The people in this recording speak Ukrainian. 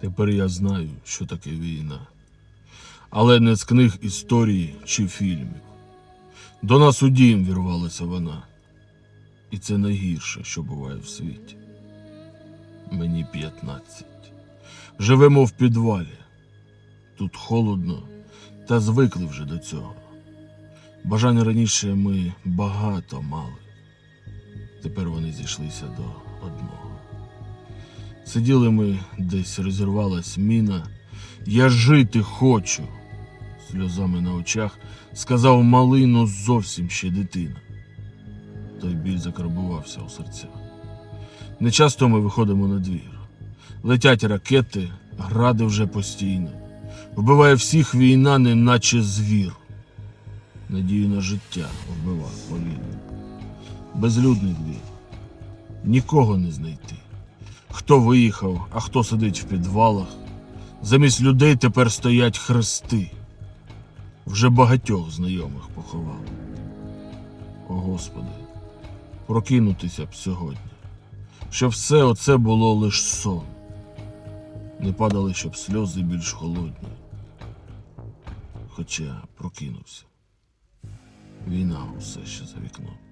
Тепер я знаю, що таке війна. Але не з книг історії чи фільмів. До нас у дім вірвалася вона. І це найгірше, що буває в світі. Мені 15. Живемо в підвалі. Тут холодно, та звикли вже до цього. Бажань раніше ми багато мали. Тепер вони зійшлися до одного. Сиділи ми, десь розірвалась міна. Я жити хочу. Сльозами на очах сказав малий, ну зовсім ще дитина. Той біль закарбувався у серцях. Нечасто ми виходимо на двір. Летять ракети, гради вже постійно. Вбиває всіх війна, неначе звір. Надію на життя вбива повільно. Безлюдний двір. Нікого не знайти. Хто виїхав, а хто сидить в підвалах. Замість людей тепер стоять хрести. Вже багатьох знайомих поховали. О Господи, прокинутися б сьогодні, щоб все оце було лиш сон. Не падали, щоб сльози більш холодні. Хоча прокинувся. Війна усе ще за вікном.